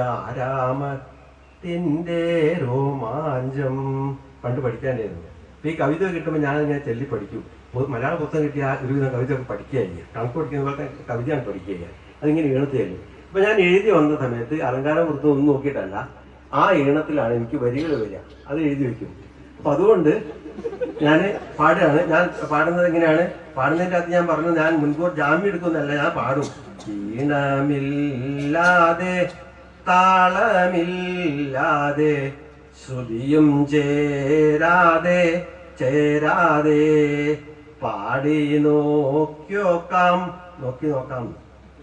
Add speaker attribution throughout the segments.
Speaker 1: ആരാമത്തിന്റെ രോമാഞ്ചം. പണ്ട് പഠിക്കാനായിരുന്നു. അപ്പൊ ഈ കവിത കിട്ടുമ്പോൾ ഞാൻ ഇങ്ങനെ ചൊല്ലി പഠിക്കും. മലയാള പുസ്തകം കിട്ടിയ ഒരുവിധം കവിതയൊക്കെ പഠിക്കുകയായി കണക്ക് പഠിക്കുന്ന പോലത്തെ കവിതയാണ് പഠിക്കുക അതിങ്ങനെ ഈണത്തിയായിരുന്നു അപ്പൊ ഞാൻ എഴുതി വന്ന സമയത്ത് അലങ്കാരം വൃത്തം ഒന്നും നോക്കിയിട്ടല്ല. ആ ഈണത്തിലാണ് എനിക്ക് വരികൾ വരിക. അത് എഴുതി വെക്കും. അപ്പൊ അതുകൊണ്ട് ഞാൻ പാടുകയാണ്. ഞാൻ പാടുന്നത് എങ്ങനെയാണ്? പാടുന്നതിന്റെ അകത്ത് ഞാൻ പറഞ്ഞു ഞാൻ മുൻകൂർ ജാമ്യം എടുക്കുന്നല്ല ഞാൻ പാടും. ഈണമില്ലാതെ താളമില്ലാതെ ശ്രുതിയും ചേരാതെ ചേരാതെ പാടി നോക്കിയോക്കാം. നോക്കി നോക്കാം.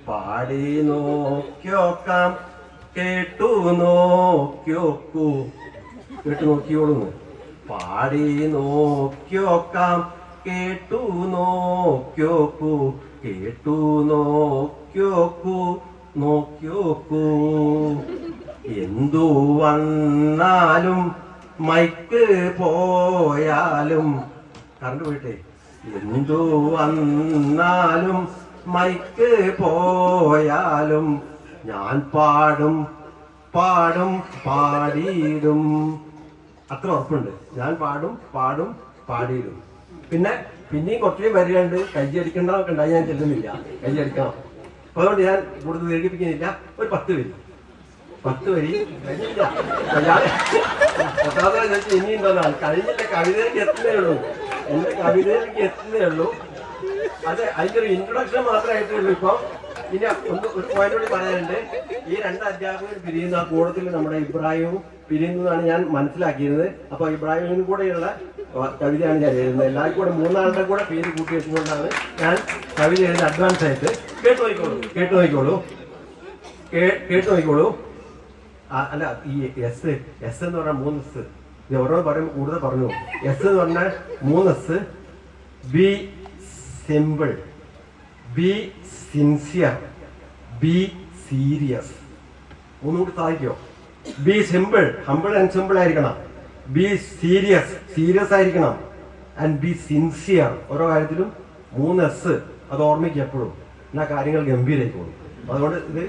Speaker 1: പാടി നോക്കിയോക്കാം. കേട്ടു നോക്കിയോക്കൂ. കേട്ടു നോക്കിയോളുന്നു പാടി നോക്കിയോക്കാം കേട്ടു നോക്കിയോക്കൂ കേട്ടു നോക്കിയോക്കൂ നോക്കിയോക്കൂ. എന്തു വന്നാലും മൈക്ക് പോയാലും കറണ്ട് പോയിട്ടേ. എന്തു വന്നാലും മൈക്ക് പോയാലും ഞാൻ പാടും പാടും പാടിയിടും. അത്ര ഉറപ്പുണ്ട്. ഞാൻ പാടും പാടും പാടിയിടും. പിന്നെ പിന്നെയും കുറച്ചുകൂടി വരികയുണ്ട്. കയ്യടിക്കേണ്ടതൊക്കെ ഉണ്ടായി ഞാൻ ചെല്ലുന്നില്ല. കൈചരിക്കണം അപ്പൊ അതുകൊണ്ട് ഞാൻ കൂടുതൽ ദീർഘിപ്പിക്കുന്നില്ല. ഒരു പത്ത് വരി. പത്ത് വരി. കഴിഞ്ഞില്ല. ഞാൻ പത്താമത്തെ ചോദിച്ചു ഇനിയും തോന്നാണ് കഴിഞ്ഞില്ല. കവിതയിലേക്ക് എത്തുന്നേ ഉള്ളൂ. എന്റെ കവിതയിലേക്ക് എത്തുന്നേ ഉള്ളൂ. അതെ അതിന്റെ ഒരു ഇൻട്രൊഡക്ഷൻ മാത്രമായിട്ടേ ഉള്ളൂ ഇപ്പൊ. ഇനി ഒന്ന് ഒരു പോയിന്റ് കൂടി പറയാനുണ്ട്. ഈ രണ്ട് അധ്യാപകർ പിരിയുന്ന ആ കൂടത്തിൽ നമ്മുടെ ഇബ്രാഹിമും പിരിയുന്നതാണ് ഞാൻ മനസ്സിലാക്കിയിരുന്നത്. അപ്പൊ ഇബ്രാഹിമിനും കൂടെയുള്ള കവിതയാണ് ഞാൻ എഴുതുന്നത്. എല്ലാവർക്കും കൂടെ മൂന്നാളുടെ കൂടെ പേര് കൂട്ടി വെച്ചുകൊണ്ടാണ് ഞാൻ കവിത എഴുതി അഡ്വാൻസ് ആയിട്ട് കേട്ടു നോക്കിക്കോളൂ കേട്ടു നോക്കിക്കോളൂ കേട്ടു നോക്കിക്കോളൂ ആ, അല്ല ഈ എസ് എസ് എന്ന് പറഞ്ഞാൽ മൂന്ന് എസ് ഇത് ഓരോ പറയുമ്പോൾ കൂടുതൽ പറഞ്ഞു. എസ് എന്ന് പറഞ്ഞാൽ മൂന്ന് S be simple be sincere be serious ഒന്നുകൂടി കൂടി സാധിക്കോ be simple humble and simple ആയിരിക്കണം. ബി സീരിയസ് സീരിയസ് ആയിരിക്കണം. ആൻഡ് ബി സിൻസിയർ ഓരോ കാര്യത്തിലും മൂന്ന് എസ് അത് ഓർമ്മിക്കുക എപ്പോഴും. എന്നാ കാര്യങ്ങൾ ഗംഭീരമായിക്കോളും അതുകൊണ്ട് ഇത്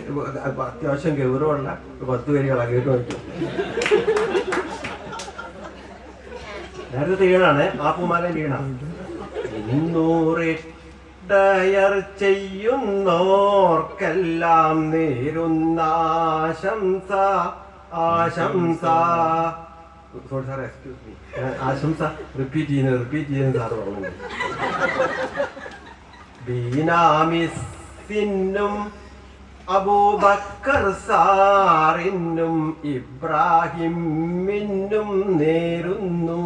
Speaker 1: അത്യാവശ്യം ഗൗരവമുള്ള പത്ത് വരികളാണ് കേട്ട് വയ്ക്കും നേരത്തെ ഈണാണ് ആപ്പുമാല ഈണ ഇന്നൂറിട്ടയർ ചെയ്യുന്നോർക്കെല്ലാം നേരുന്ന ആശംസ. ആശംസ സോറി സാർ എക്സ്ക്യൂസ് മീ ആശംസ റിപ്പീറ്റ് ചെയ്യുന്നത് റിപ്പീറ്റ് ചെയ്യുന്നത് സാർ പറഞ്ഞു ബീനാമിസിന്നും അബൂബക്കർ സാറിനും ഇബ്രാഹിമിന്നും നേരുന്നു.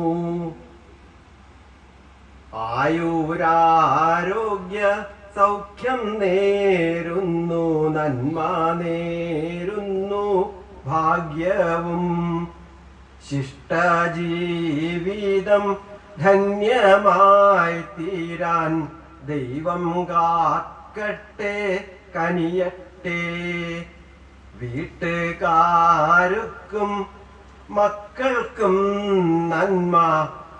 Speaker 1: ആയുരാരോഗ്യ സൗഖ്യം നേരുന്നു നന്മ നേരുന്നു ഭാഗ്യവും ശിഷ്ടജീവിതം ധന്യമായി തീരാൻ ദൈവം കാക്കട്ടെ കനിയട്ടെ. വീട്ടുകാർക്കും മക്കൾക്കും നന്മ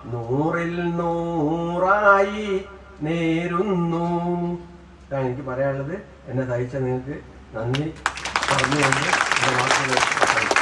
Speaker 1: നൂറിൽ നൂറായി നേരുന്നു. ഇതാണ് എനിക്ക് പറയാനുള്ളത്. എന്നെ സഹിച്ച നിങ്ങൾക്ക് നന്ദി. പറഞ്ഞുകൊണ്ട്.